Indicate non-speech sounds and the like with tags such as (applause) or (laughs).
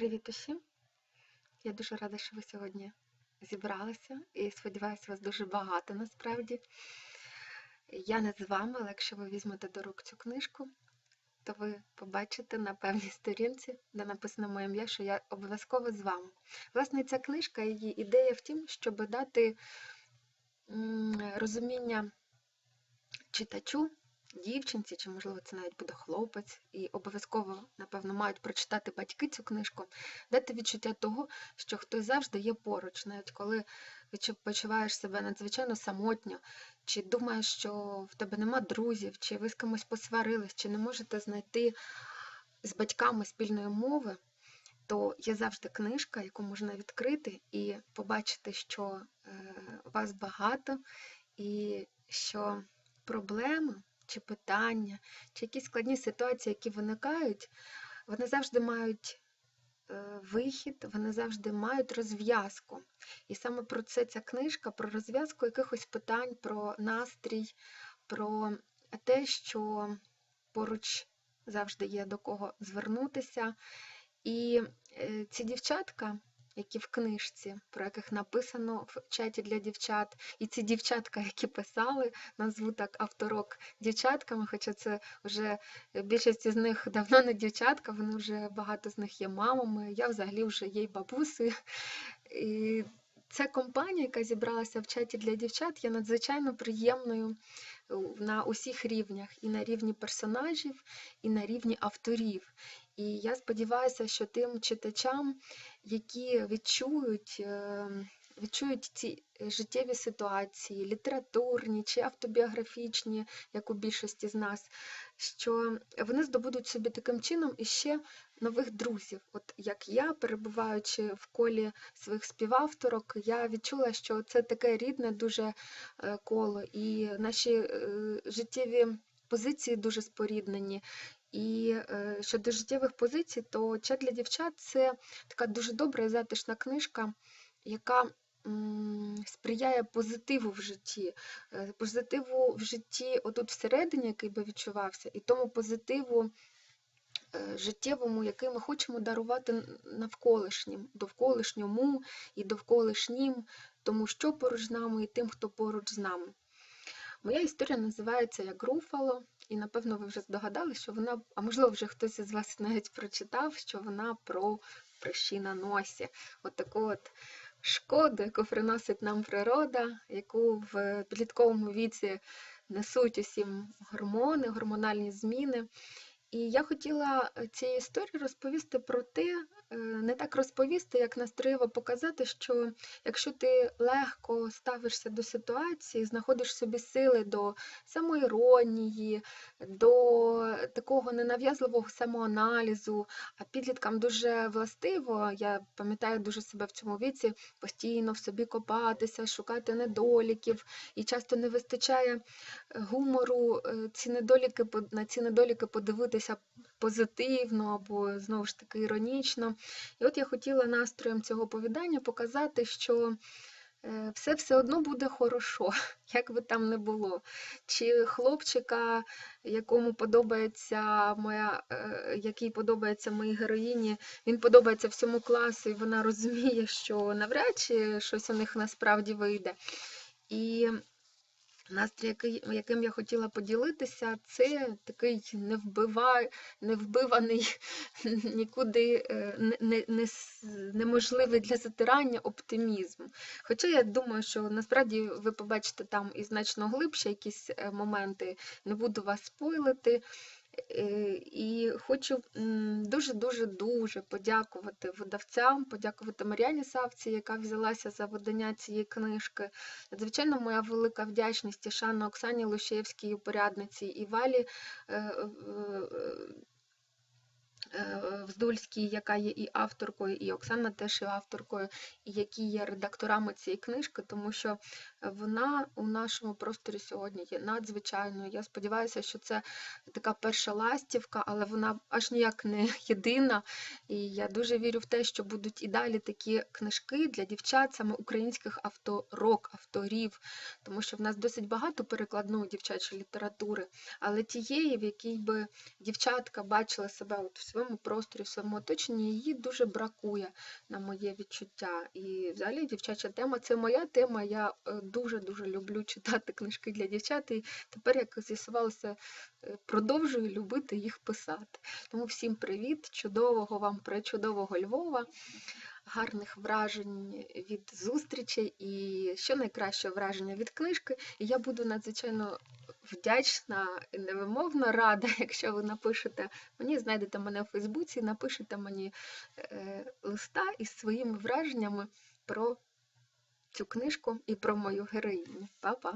Привіт усім! Я дуже рада, що ви сьогодні зібралися і сподіваюся, вас дуже багато насправді. Я не з вами, але якщо ви візьмете до рук цю книжку, то ви побачите на певній сторінці, де написано моє ім'я, що я обов'язково з вами. Власне, ця книжка, її ідея в тім, щоб дати розуміння читачу, дівчинці, чи, можливо, це навіть буде хлопець, і обов'язково, напевно, мають прочитати батьки цю книжку, дати відчуття того, що хтось завжди є поруч, навіть коли почуваєш себе надзвичайно самотньо, чи думаєш, що в тебе нема друзів, чи ви з кимось посварились, чи не можете знайти з батьками спільної мови, то є завжди книжка, яку можна відкрити і побачити, що е, вас багато, і що проблеми чи питання, чи якісь складні ситуації, які виникають, вони завжди мають е, вихід, вони завжди мають розв'язку. І саме про це ця книжка, про розв'язку якихось питань, про настрій, про те, що поруч завжди є до кого звернутися. І е, ці дівчатка, які в книжці, про яких написано в чаті для дівчат, і ці дівчатка, які писали, назву так авторок дівчатками, хоча це вже більшість з них давно не дівчатка, вони вже багато з них є мамами, я взагалі вже є й бабусею. І ця компанія, яка зібралася в чаті для дівчат, є надзвичайно приємною на усіх рівнях, і на рівні персонажів, і на рівні авторів. І я сподіваюся, що тим читачам, які відчують, е, відчують ці життєві ситуації, літературні чи автобіографічні, як у більшості з нас, що вони здобудуть собі таким чином іще нових друзів. От як я, перебуваючи в колі своїх співавторок, я відчула, що це таке рідне дуже е, коло, і наші е, життєві позиції дуже споріднені. І е, щодо життєвих позицій, то чат для дівчат це така дуже добра і затишна книжка, яка сприяє позитиву в житті, е, позитиву в житті отут всередині, який би відчувався, і тому позитиву е, життєвому, який ми хочемо дарувати навколишнім, довколишньому і довколишнім, тому що поруч з нами, і тим, хто поруч з нами. Моя історія називається як Руфало, і напевно ви вже здогадали, що вона, а можливо, вже хтось із вас навіть прочитав, що вона про прищі на носі. От таку от шкоду, яку приносить нам природа, яку в підлітковому віці несуть усім гормони, гормональні зміни. І я хотіла е, цією історією розповісти про те, е, не так розповісти, як настроєво показати, що якщо ти легко ставишся до ситуації, знаходиш собі сили до самоіронії, до такого ненав'язливого самоаналізу, а підліткам дуже властиво, я пам'ятаю дуже себе в цьому віці, постійно в собі копатися, шукати недоліків, і часто не вистачає е, гумору ці недоліки, на ці недоліки подивитися позитивно або знову ж таки іронічно. І от я хотіла настроєм цього оповідання показати, що е, все все одно буде хорошо, (laughs) як би там не було. Чи хлопчика, якому подобається моя, е, який подобається моїй героїні, він подобається всьому класу, і вона розуміє, що навряд чи щось у них насправді вийде. І Настрій, який, яким я хотіла поділитися, це такий невбива, невбиваний, (laughs) нікуди е, не, не, не, неможливий для затирання оптимізм. Хоча я думаю, що насправді ви побачите там і значно глибше якісь е, моменти, не буду вас спойлити. Е, І хочу дуже-дуже-дуже подякувати видавцям, подякувати Мар'яні Савці, яка взялася за видання цієї книжки. Звичайно, моя велика вдячність і шана Оксані Лущевській, упорядниці, і Валі е, Вздульській, яка є і авторкою, і Оксана теж є авторкою, і які є редакторами цієї книжки, тому що вона у нашому просторі сьогодні є надзвичайною. Я сподіваюся, що це така перша ластівка, але вона аж ніяк не (laughs) єдина. І я дуже вірю в те, що будуть і далі такі книжки для дівчат, саме українських авторок, авторів, тому що в нас досить багато перекладної дівчачої літератури, але тієї, в якій би дівчатка бачила себе от в своєму своєму просторі, в своєму оточенні. Її дуже бракує на моє відчуття. І взагалі дівчача тема це моя тема. Я е, дуже-дуже люблю читати книжки для дівчат, і тепер, як з'ясувалося, е, продовжую любити їх писати. Тому всім привіт, чудового вам пречудового Львова, гарних вражень від зустрічей і що найкраще враження від книжки. І я буду надзвичайно вдячна і невимовно рада, (laughs) якщо ви напишете мені, знайдете мене у Фейсбуці, напишете мені е, листа із своїми враженнями про цю книжку і про мою героїню. Па-па!